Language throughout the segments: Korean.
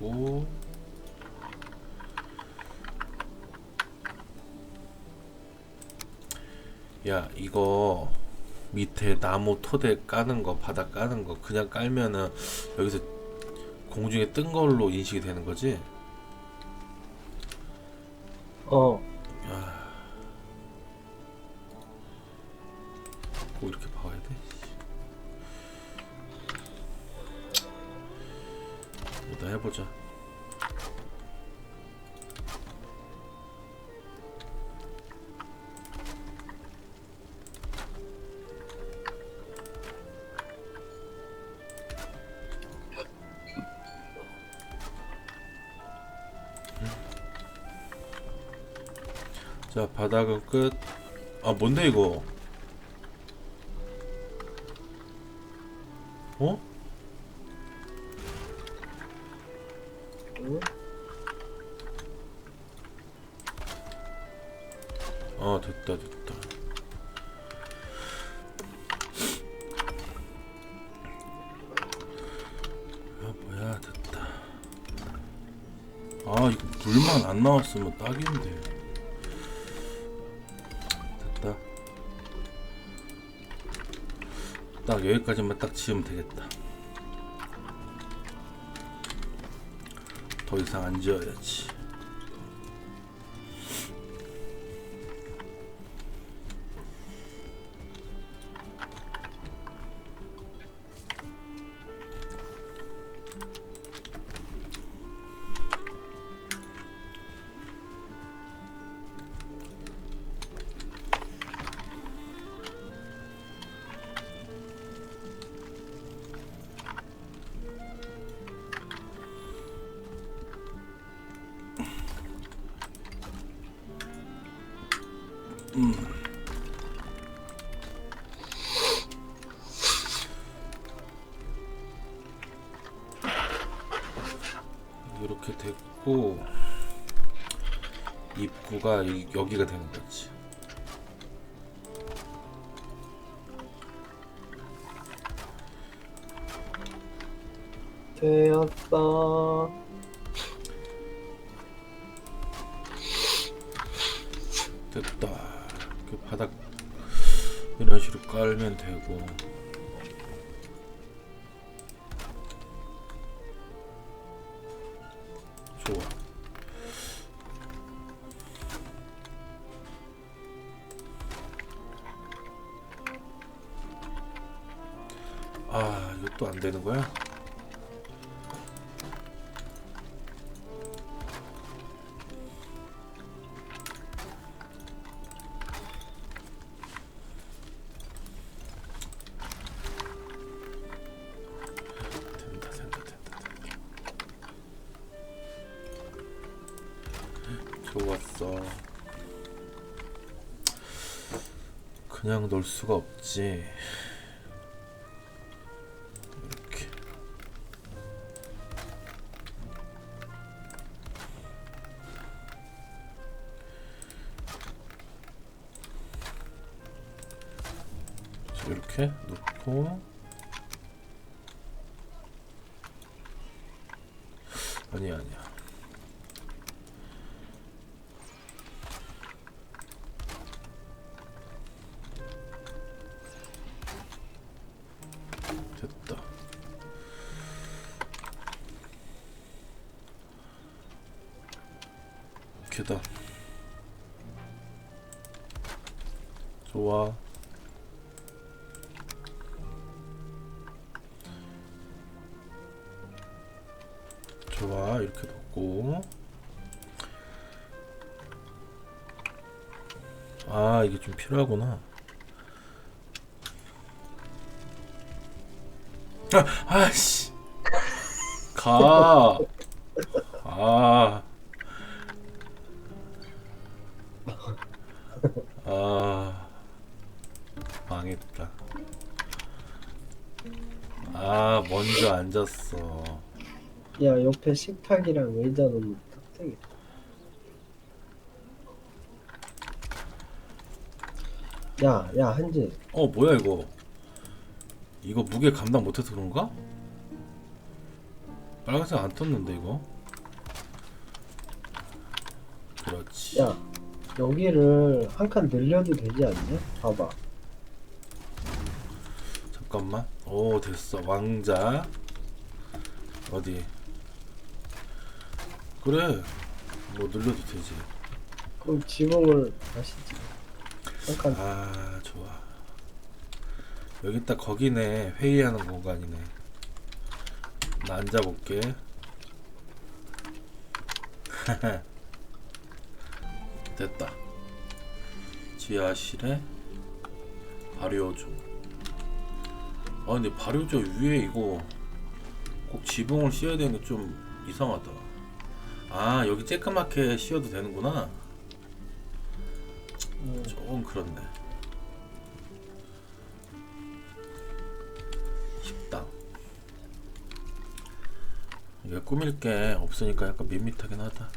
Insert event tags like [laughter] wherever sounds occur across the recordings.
되고 야 이거 밑에 나무 토대 까는 거 바닥 까는 거 그냥 깔면은 여기서 공중에 뜬 걸로 인식이 되는 거지? 어, 해보자. 자 바닥은 끝. 아 뭔데 이거? 어? 아 됐다 됐다. 아 뭐야 됐다. 아 이거 물만 안 나왔으면 딱인데. 됐다. 딱 여기까지만 딱 지으면 되겠다. 더 이상 안 지어야지 이렇게 됐고 입구가 이- 여기가 되는 거지. 되었어. 됐다. 그 바닥 이런 식으로 깔면 되고. 아, 이것도 안 되는 거야? 좋았어. 그냥 놀 수가 없지. 놓고. 아니야 아니야. 됐다. 계단 좋아 좋아 이렇게 놓고 아 이게 좀 필요하구나 아, 아씨 가. 아. 아. 망했다. 아, 먼저 앉았어. 야, 옆에 식탁이랑 의자 놓으면 딱 되겠다. 야, 야, 한지. 어, 뭐야 이거? 이거 무게 감당 못해서 그런가? 빨간색 안 떴는데 이거 그렇지 야 여기를 한 칸 늘려도 되지 않냐? 봐봐 잠깐만 오 됐어 왕자 어디 그래. 뭐 늘려도 되지. 그럼 지붕을 다시 한칸 아 좋아. 여기 딱 거기네. 회의하는 공간이네. 나 앉아볼게. [laughs] 됐다. 지하실에 발효조. 아 근데 발효조 위에 이거 꼭 지붕을 씌워야 되는 게 좀 이상하다 아 여기 쬐끄맣게 씌워도 되는구나 음, 조금 그렇네. 식당. 이게 꾸밀 게 없으니까 약간 밋밋하긴 하다.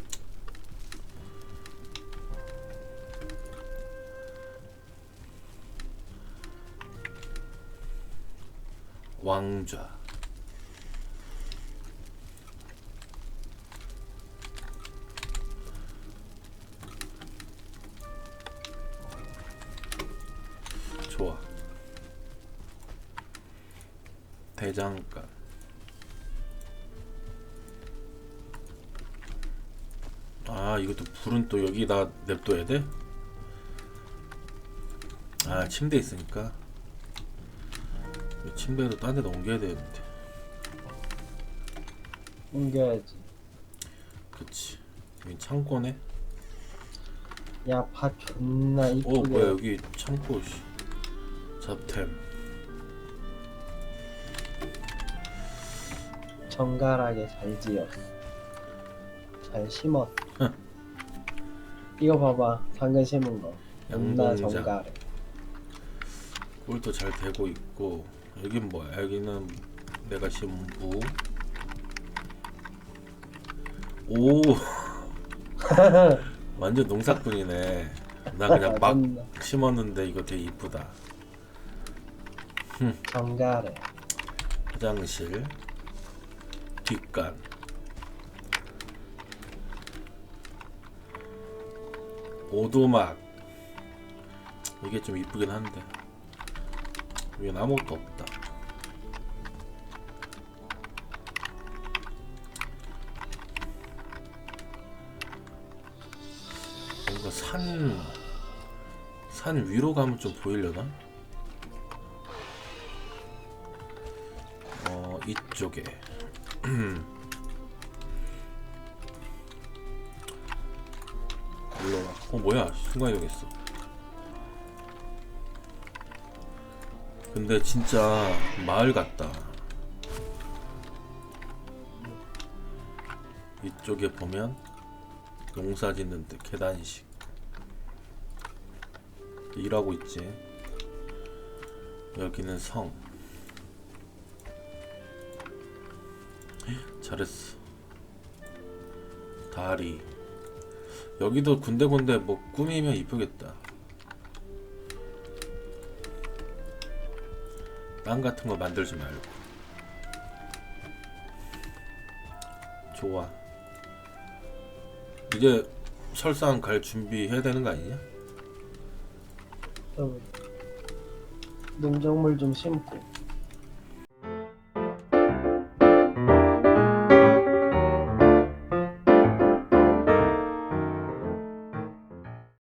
왕좌. 대장간. 아, 이것도 불은 또 여기다 냅둬야 돼? 아, 침대 있으니까. 이 침대도 딴 데다 옮겨야 되는데. 옮겨야지 그치. 여기 창고네? 야밭 존나 이쁘게 오, 뭐야, 여기 창고, 씨. 잡템. 정갈하게 잘 지었어. 잘 심었어. 이거 봐봐. 방금 심은 거. 존나 양봉장. 정갈해. 꿀도 잘 되고 있고 여긴 뭐야? 여기는 내가 심은 무. 오. [laughs] 완전 농사꾼이네. 나 그냥 막 존나 심었는데 이거 되게 이쁘다. 정갈해. 화장실 뒷간 오두막 이게 좀 이쁘긴 한데 여긴 아무것도 없다 뭔가 산, 산 위로 가면 좀 보이려나? 어, 이쪽에. 올라와. 어, 뭐야. 순간이동했어. 근데 진짜 마을 같다. 이쪽에 보면 농사 짓는 데 계단식. 일하고 있지. 여기는 성. 잘했어. 다리. 여기도 군데군데 뭐 꾸미면 이쁘겠다. 땅 같은 거 만들지 말고. 좋아. 이제 설상 갈 준비해야 되는 거 아니냐? 좀 농작물 좀 심고